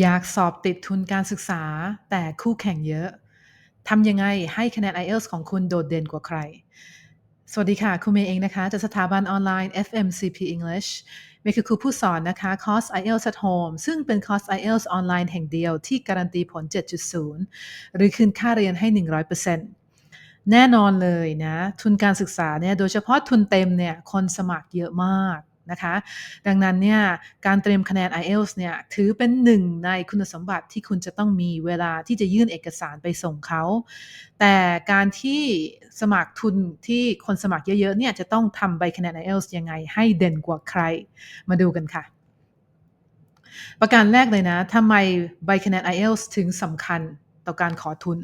อยากสอบติดทุนการศึกษาแต่คู่แข่งเยอะ ทำยังไงให้คะแนน IELTS ของคุณโดดเด่นกว่าใคร สวัสดีค่ะ คุณเมย์เองนะคะ จากสถาบันออนไลน์ FMCP English เมย์คือครูผู้สอนนะคะคอร์ส IELTS at Home ซึ่งเป็นคอร์ส IELTS ออนไลน์แห่งเดียวที่การันตีผล 7.0 หรือคืนค่าเรียนให้ 100%แน่นอนเลยนะ ทุนการศึกษาเนี่ย โดยเฉพาะทุนเต็มเนี่ย คนสมัครเยอะมาก นะคะ ดังนั้นเนี่ยการเตรียมคะแนน IELTS เนี่ยถือเป็นหนึ่งในคุณสมบัติที่คุณจะต้องมีเวลาที่จะยื่นเอกสารไปส่งเขา แต่การที่สมัครทุนที่คนสมัครเยอะๆเนี่ยจะต้องทำใบคะแนน IELTS ยังไงให้เด่นกว่าใครมาดูกันค่ะประการแรกเลยนะ ทำไมใบคะแนน IELTS ถึงสำคัญ ต่อการขอทุน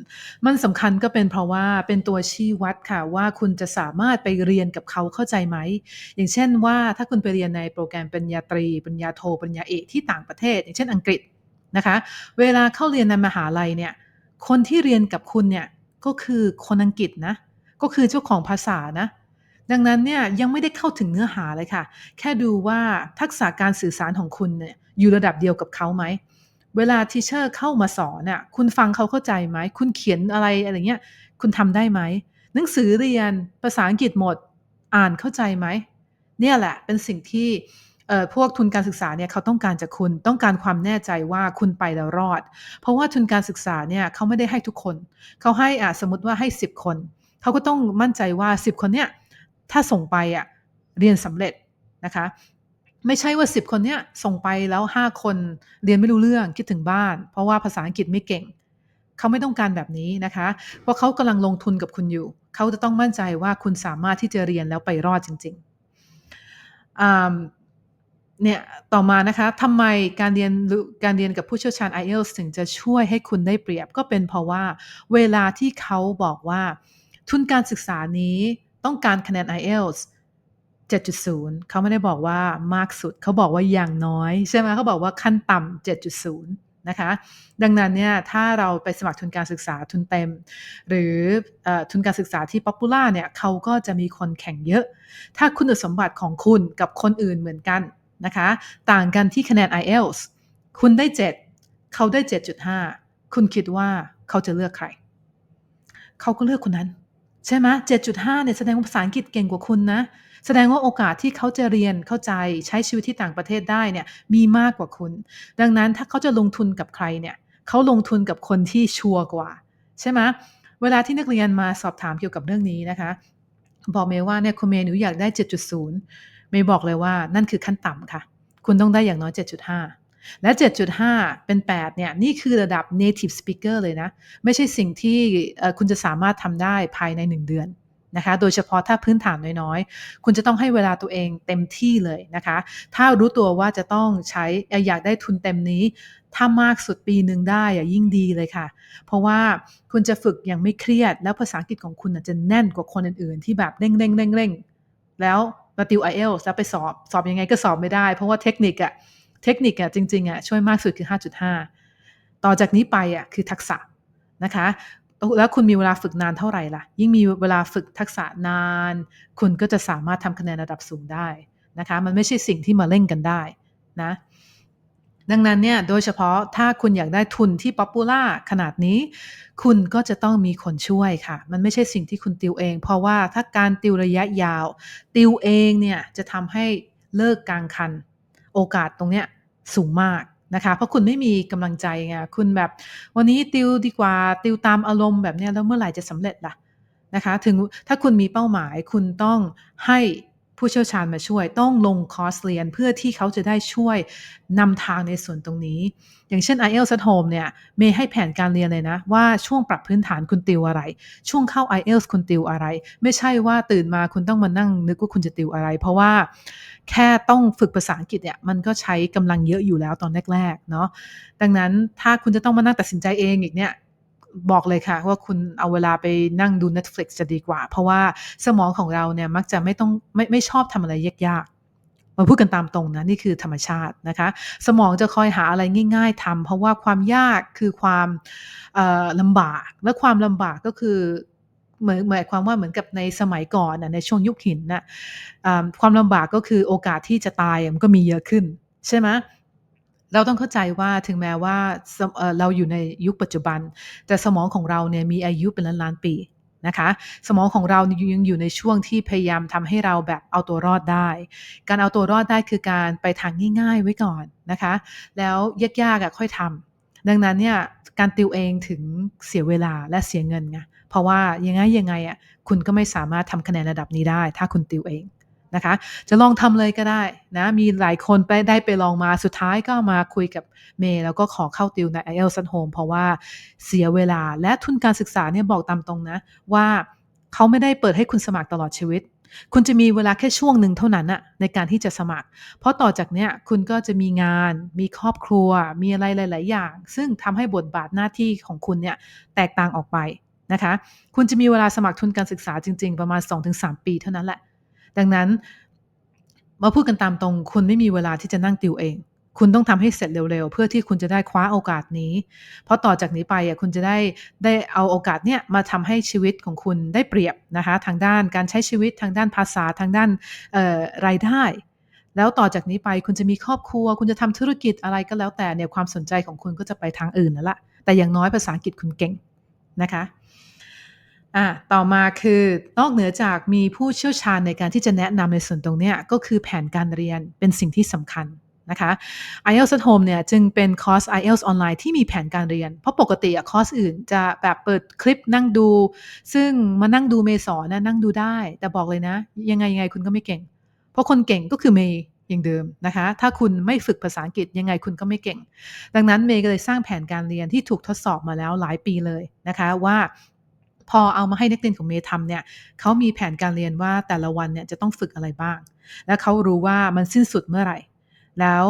มันสำคัญก็เป็นเพราะว่าเป็นตัวชี้วัดค่ะว่าคุณจะสามารถไปเรียนกับเขาเข้าใจไหม อย่างเช่นว่าถ้าคุณไปเรียนในโปรแกรมปริญญาตรีปริญญาโทปริญญาเอกที่ต่างประเทศ อย่างเช่นอังกฤษนะคะ เวลาเข้าเรียนในมหาลัยเนี่ยคนที่เรียนกับคุณเนี่ยก็คือคนอังกฤษนะก็คือเจ้าของภาษานะดังนั้นเนี่ยยังไม่ได้เข้าถึงเนื้อหาเลยค่ะ แค่ดูว่าทักษะการสื่อสารของคุณเนี่ยอยู่ระดับเดียวกับเขาไหม เวลาทีเชอร์เข้ามาสอนน่ะคุณฟังเขาเข้าใจไหม คุณเขียนอะไรอะไรเงี้ย คุณทำได้ไหม หนังสือเรียนภาษาอังกฤษหมดอ่านเข้าใจไหม เนี่ยแหละเป็นสิ่งที่พวกทุนการศึกษาเนี่ยเขาต้องการจากคุณต้องการความแน่ใจว่าคุณไปแล้วรอด เพราะว่าทุนการศึกษาเนี่ยเขาไม่ได้ให้ทุกคน เขาให้อะสมมติว่าให้ 10 คน เขาก็ต้องมั่นใจว่า 10 คนเนี่ยถ้าส่งไปอะเรียนสำเร็จนะคะ ไม่ใช่ว่า 10 คนเนี้ยส่งไปแล้ว 5 คนเรียนไม่รู้เรื่องคิดถึงบ้าน เพราะว่าภาษาอังกฤษไม่เก่ง เขาไม่ต้องการแบบนี้นะคะ เพราะเขากำลังลงทุนกับคุณอยู่ เขาจะต้องมั่นใจว่าคุณสามารถที่จะเรียนแล้วไปรอดจริงๆเนี่ยต่อมานะคะทำไมการเรียนการเรียนกับผู้เชี่ยวชาญ IELTS ถึงจะช่วยให้คุณได้เปรียบ ก็เป็นเพราะว่าเวลาที่เขาบอกว่า ทุนการศึกษานี้ต้องการคะแนน IELTS 7.0 เขาไม่ได้บอกว่ามากสุด เขาบอกว่าอย่างน้อย ใช่ไหมเขาบอกว่าขั้นต่ำ7.0 นะคะ ดังนั้นเนี่ยถ้าเราไปสมัครทุนการศึกษาทุนเต็ม หรืออทุนการศึกษาที่ป๊อปปูล่าเนี่ยเขาก็จะมีคนแข่งเยอะ ถ้าคุณสมบัติของคุณกับคนอื่นเหมือนกันนะคะ ต่างกันที่คะแนน IELTS คุณได้ 7 เขาได้ 7.5 คุณคิดว่าเขาจะเลือกใคร เขาก็เลือกคนนั้น ใช่ไหม7.5เนี่ยแสดงว่าภาษาอังกฤษเก่งกว่าคุณนะ แสดงว่าโอกาสที่เขาจะเรียนเข้าใจใช้ชีวิตที่ต่างประเทศได้เนี่ยมีมากกว่าคุณ ดังนั้นถ้าเขาจะลงทุนกับใครเนี่ยเขาลงทุนกับคนที่ชัวร์กว่า ใช่ไหมเวลาที่นักเรียนมาสอบถามเกี่ยวกับเรื่องนี้นะคะ บอกเมย์ว่าเนี่ยคุณเมย์หนูอยากได้ 7.0 เมย์บอกเลยว่านั่นคือขั้นต่ำค่ะ คุณต้องได้อย่างน้อย 7.5 และ 7.5 เป็น 8 เนี่ย นี่คือระดับ native speaker เลยนะ ไม่ใช่สิ่งที่คุณจะสามารถทำได้ภายใน 1 เดือนนะคะ โดยเฉพาะถ้าพื้นฐานน้อยๆ คุณจะต้องให้เวลาตัวเองเต็มที่เลยนะคะ ถ้ารู้ตัวว่าจะต้องใช้อยากได้ทุนเต็มนี้ ถ้ามากสุดปีหนึ่งได้อะยิ่งดีเลยค่ะ เพราะว่าคุณจะฝึกอย่างไม่เครียด แล้วภาษาอังกฤษของคุณจะแน่นกว่าคนอื่นๆ ที่แบบเร่งเร่งเร่งเร่งแล้วมาติวไอเอลแล้วไปสอบสอบยังไงก็สอบไม่ได้ เพราะว่าเทคนิคอะ เทคนิคอะจริงๆอะช่วยมากสุดคือ 5.5 ต่อจากนี้ไปอะคือทักษะนะคะแล้วคุณมีเวลาฝึกนานเท่าไหร่ล่ะ ยิ่งมีเวลาฝึกทักษะนาน คุณก็จะสามารถทำคะแนนระดับสูงได้นะคะ มันไม่ใช่สิ่งที่มาเล่นกันได้นะ ดังนั้นเนี่ยโดยเฉพาะถ้าคุณอยากได้ทุนที่ป๊อปปูล่าขนาดนี้ คุณก็จะต้องมีคนช่วยค่ะ มันไม่ใช่สิ่งที่คุณติวเอง เพราะว่าถ้าการติวระยะยาว ติวเองเนี่ยจะทำให้เลิกกลางคัน โอกาสตรงเนี้ยสูงมากนะคะเพราะคุณไม่มีกำลังใจไงคุณแบบวันนี้ติวดีกว่าติวตามอารมณ์แบบนี้แล้วเมื่อไหร่จะสำเร็จล่ะนะคะถึงถ้าคุณมีเป้าหมายคุณต้องให้ ผู้เชี่ยวชาญมาช่วยต้องลงคอร์สเรียนเพื่อที่เขาจะได้ช่วยนำทางในส่วนตรงนี้ อย่างเช่น IELTS at home เนี่ยเมย์ให้แผนการเรียนเลยนะ ว่าช่วงปรับพื้นฐานคุณติวอะไร ช่วงเข้า IELTS คุณติวอะไร ไม่ใช่ว่าตื่นมาคุณต้องมานั่งนึกว่าคุณจะติวอะไร เพราะว่าแค่ต้องฝึกภาษาอังกฤษเนี่ยมันก็ใช้กำลังเยอะอยู่แล้วตอนแรกๆเนาะดังนั้นถ้าคุณจะต้องมานั่งตัดสินใจเองอีกเนี่ย บอกเลยค่ะว่าคุณเอาเวลาไปนั่งดู Netflix จะดีกว่า เพราะว่าสมองของเราเนี่ยมักจะไม่ต้องไม่ไม่ชอบทำอะไรยากๆมาพูดกันตามตรงนะนี่คือธรรมชาตินะคะ สมองจะคอยหาอะไรง่าย ๆทำเพราะว่าความยากคือความลำบากและความลำบากก็คือเหมือนหมายความว่าเหมือนกับในสมัยก่อนนะในช่วงยุคหินนะความลำบากก็คือโอกาสที่จะตายมันก็มีเยอะขึ้น ใช่ไหม เราต้องเข้าใจว่าถึงแม้ว่าเราอยู่ในยุคปัจจุบัน แต่สมองของเราเนี่ยมีอายุเป็นล้านๆปีนะคะสมองของเรายังอยู่ในช่วงที่พยายามทำให้เราแบบเอาตัวรอดได้ การเอาตัวรอดได้คือการไปทางง่าย ๆ ไว้ก่อนนะคะ แล้วยากๆอะค่อยทำดังนั้นเนี่ยการติวเองถึงเสียเวลาและเสียเงินไงเพราะว่ายังไงยังไงอะคุณก็ไม่สามารถทำคะแนนระดับนี้ได้ ถ้าคุณติวเอง นะคะ จะลองทำเลยก็ได้นะมีหลายคนไปได้ไปลองมาสุดท้ายก็มาคุยกับเมย์แล้วก็ขอเข้าติวใน i อ l s at home เพราะว่าเสียเวลาและทุนการศึกษาเนี่ยบอกตามตรงนะ ว่าเขาไม่ได้เปิดให้คุณสมัครตลอดชีวิต คุณจะมีเวลาแค่ช่วงหนึ่งเท่านั้นอะในการที่จะสมัคร เพราะต่อจากเนี้ยคุณก็จะมีงาน มีครอบครัว มีอะไรหลาย ๆ อย่าง ซึ่งทำให้บทบาทหน้าที่ของคุณเนี่ยแตกต่างออกไปนะคะ คุณจะมีเวลาสมัครทุนการศึกษาจริง ๆ ประมาณ 2-3 ปีเท่านั้นแหละ ดังนั้น มาพูดกันตามตรง คุณไม่มีเวลาที่จะนั่งติวเอง คุณต้องทำให้เสร็จเร็วๆ เพื่อที่คุณจะได้คว้าโอกาสนี้ เพราะต่อจากนี้ไปอะคุณจะได้ได้เอาโอกาสเนี่ยมาทำให้ชีวิตของคุณได้เปรียบนะคะทางด้านการใช้ชีวิตทางด้านภาษาทางด้านรายได้แล้วต่อจากนี้ไปคุณจะมีครอบครัว คุณจะทำธุรกิจอะไรก็แล้วแต่เนี่ยความสนใจของคุณก็จะไปทางอื่นแล้วละแต่อย่างน้อยภาษาอังกฤษคุณเก่งนะคะ อะต่อมาคือนอกเหนือจากมีผู้เชี่ยวชาญในการที่จะแนะนำในส่วนตรงนี้ก็คือแผนการเรียนเป็นสิ่งที่สำคัญนะคะ IELTS at Home เนี่ยจึงเป็นคอร์ส IELTS ออนไลน์ที่มีแผนการเรียน เพราะปกติอะคอร์สอื่นจะแบบเปิดคลิปนั่งดู ซึ่งมานั่งดูเมย์สอนนะนั่งดูได้ แต่บอกเลยนะ ยังไงยังไงคุณก็ไม่เก่ง เพราะคนเก่งก็คือเมย์อย่างเดิมนะคะ ถ้าคุณไม่ฝึกภาษาอังกฤษยังไงคุณก็ไม่เก่ง ดังนั้นเมย์ก็เลยสร้างแผนการเรียนที่ถูกทดสอบมาแล้วหลายปีเลยนะคะว่า พอเอามาให้นักเรียนของเมย์ทำเนี่ยเขามีแผนการเรียนว่าแต่ละวันเนี่ยจะต้องฝึกอะไรบ้าง และเขารู้ว่ามันสิ้นสุดเมื่อไหร่ แล้ว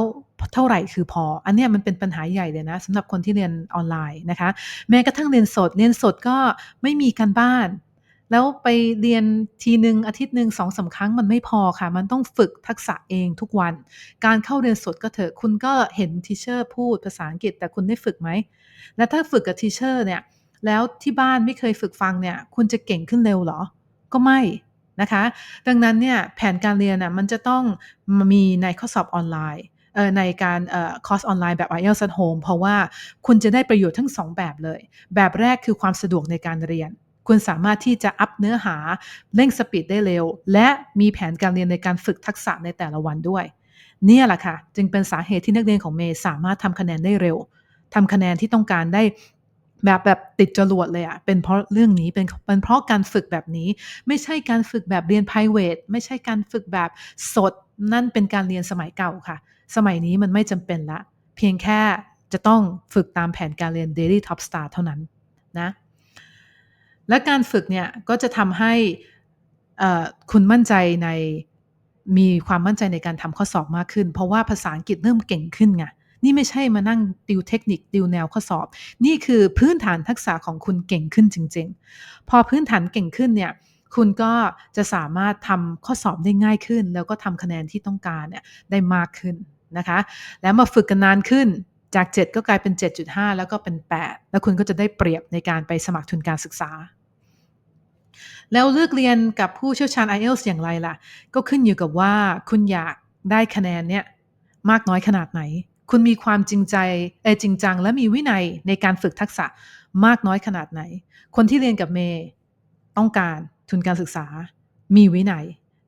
เท่าไหร่คือพอ อันนี้มันเป็นปัญหาใหญ่เลยนะสำหรับคนที่เรียนออนไลน์นะคะ แม้กระทั่งเรียนสดเรียนสดก็ไม่มีการบ้าน แล้วไปเรียนทีหนึ่งอาทิตย์หนึ่งสองสาครั้งมันไม่พอค่ะ มันต้องฝึกทักษะเองทุกวัน การเข้าเรียนสดก็เถอะคุณก็เห็นทีเชอร์พูดภาษาอังกฤษ แต่คุณได้ฝึกไหมและถ้าฝึกกับทีเชอร์เนี่ย แล้วที่บ้านไม่เคยฝึกฟังเนี่ย คุณจะเก่งขึ้นเร็วหรอ ก็ไม่นะคะ ดังนั้นเนี่ยแผนการเรียนน่ะมันจะต้องมีในข้อสอบออนไลน์ในการคอร์สออนไลน์แบบ IELTS at home เพราะว่าคุณจะได้ประโยชน์ทั้ง 2 แบบเลย แบบแรกคือความสะดวกในการเรียน คุณสามารถที่จะอัพเนื้อหาเร่งสปีดได้เร็ว และมีแผนการเรียนในการฝึกทักษะในแต่ละวันด้วย เนี่ยแหละค่ะ จึงเป็นสาเหตุที่นักเรียนของเมย์สามารถทำคะแนนได้เร็วทำคะแนนที่ต้องการได้ แบบแบบติดจรวดเลยอะเป็นเพราะเรื่องนี้เป็นเป็นเพราะการฝึกแบบนี้ ไม่ใช่การฝึกแบบเรียน p r i v a t ไม่ใช่การฝึกแบบสด นั่นเป็นการเรียนสมัยเก่าค่ะ สมัยนี้มันไม่จำเป็นละ เพียงแค่จะต้องฝึกตามแผนการเรียน Daily Top Star เท่านั้นนะและการฝึกเนี่ยก็จะทำให้คุณมั่นใจในมีความมั่นใจในการทำข้อสอบมากขึ้น เพราะว่าภาษาอังกฤษเริ่มเก่งขึ้นไง นี่ไม่ใช่มานั่งติวเทคนิคติวแนวข้อสอบ นี่คือพื้นฐานทักษะของคุณเก่งขึ้นจริง ๆ พอพื้นฐานเก่งขึ้นเนี่ยคุณก็จะสามารถทำข้อสอบได้ง่ายขึ้น แล้วก็ทำคะแนนที่ต้องการเนี่ยได้มากขึ้นนะคะ แล้วมาฝึกกันนานขึ้นจาก 7 ก็กลายเป็น 7.5 แล้วก็เป็น 8 แล้วคุณก็จะได้เปรียบในการไปสมัครทุนการศึกษา แล้วเลือกเรียนกับผู้เชี่ยวชาญ IELTS อย่างไรล่ะ ก็ขึ้นอยู่กับว่าคุณอยากได้คะแนนเนี่ยมากน้อยขนาดไหน คุณมีความจริงใจเอจริงจัง และมีวินัยในการฝึกทักษะมากน้อยขนาดไหน คนที่เรียนกับเมย์ต้องการทุนการศึกษา มีวินัย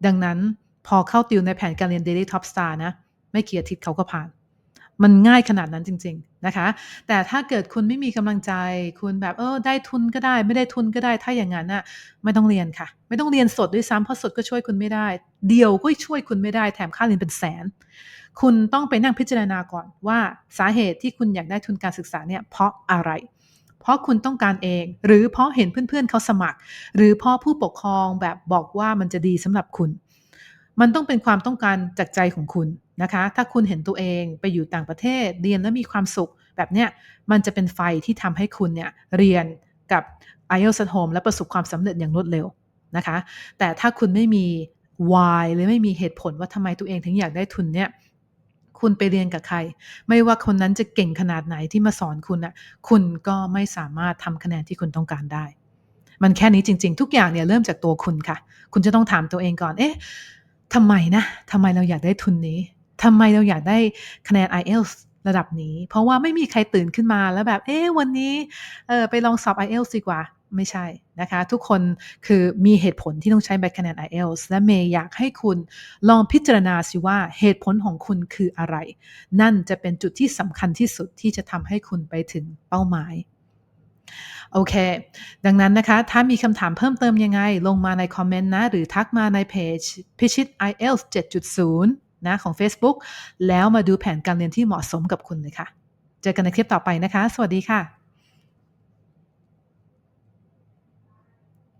ดังนั้นพอเข้าติวในแผนการเรียน Daily Top Star นะ ไม่กี่อาทิตย์เขาก็ผ่าน มันง่ายขนาดนั้นจริง ๆนะคะ แต่ถ้าเกิดคุณไม่มีกำลังใจ คุณแบบเออได้ทุนก็ได้ ไม่ได้ทุนก็ได้ ถ้าอย่างนั้นน่ะไม่ต้องเรียนค่ะ ไม่ต้องเรียนสดด้วยซ้ำเพราะสดก็ช่วยคุณไม่ได้ เดียวก็ช่วยคุณไม่ได้แถมค่าเรียนเป็นแสน คุณต้องไปนั่งพิจารณาก่อนว่าสาเหตุที่คุณอยากได้ทุนการศึกษาเนี่ยเพราะอะไรเพราะคุณต้องการเอง หรือเพราะเห็นเพื่อนๆเขาสมัคร หรือเพราะผู้ปกครองแบบบอกว่ามันจะดีสำหรับคุณ มันต้องเป็นความต้องการจากใจของคุณ นะคะ ถ้าคุณเห็นตัวเองไปอยู่ต่างประเทศเรียนแล้วมีความสุขแบบเนี้ยมันจะเป็นไฟที่ทำให้คุณเนี่ยเรียนกับ IELTS at home และประสบความสำเร็จอย่างรวดเร็วนะคะ แต่ถ้าคุณไม่มี why หรือไม่มีเหตุผลว่าทำไมตัวเองถึงอยากได้ทุนเนี่ยคุณไปเรียนกับใคร ไม่ว่าคนนั้นจะเก่งขนาดไหนที่มาสอนคุณอะ่ะคุณก็ไม่สามารถทำคะแนนที่คุณต้องการได้ มันแค่นี้จริง ๆ ทุกอย่างเนี่ยเริ่มจากตัวคุณค่ะ คุณจะต้องถามตัวเองก่อน เอ๊ะทำไมนะทำไมเราอยากได้ทุนนี้ ทำไมเราอยากได้คะแนน IELTS ระดับนี้ เพราะว่าไม่มีใครตื่นขึ้นมาแล้วแบบ เอ๊ะวันนี้เออไปลองสอบ IELTS ดีกว่าไม่ใช่นะคะ ทุกคนคือมีเหตุผลที่ต้องใช้ใบคะแนน IELTS และเมย์อยากให้คุณลองพิจารณาสิว่าเหตุผลของคุณคืออะไร นั่นจะเป็นจุดที่สำคัญที่สุดที่จะทำให้คุณไปถึงเป้าหมายโอเค ดังนั้นนะคะ ถ้ามีคำถามเพิ่มเติมยังไง ลงมาในคอมเมนต์นะ หรือทักมาในเพจพิชิต IELTS 7.0 นะของ Facebook แล้วมาดูแผนการเรียนที่เหมาะสมกับคุณเลยค่ะ เจอกันในคลิปต่อไปนะคะ สวัสดีค่ะ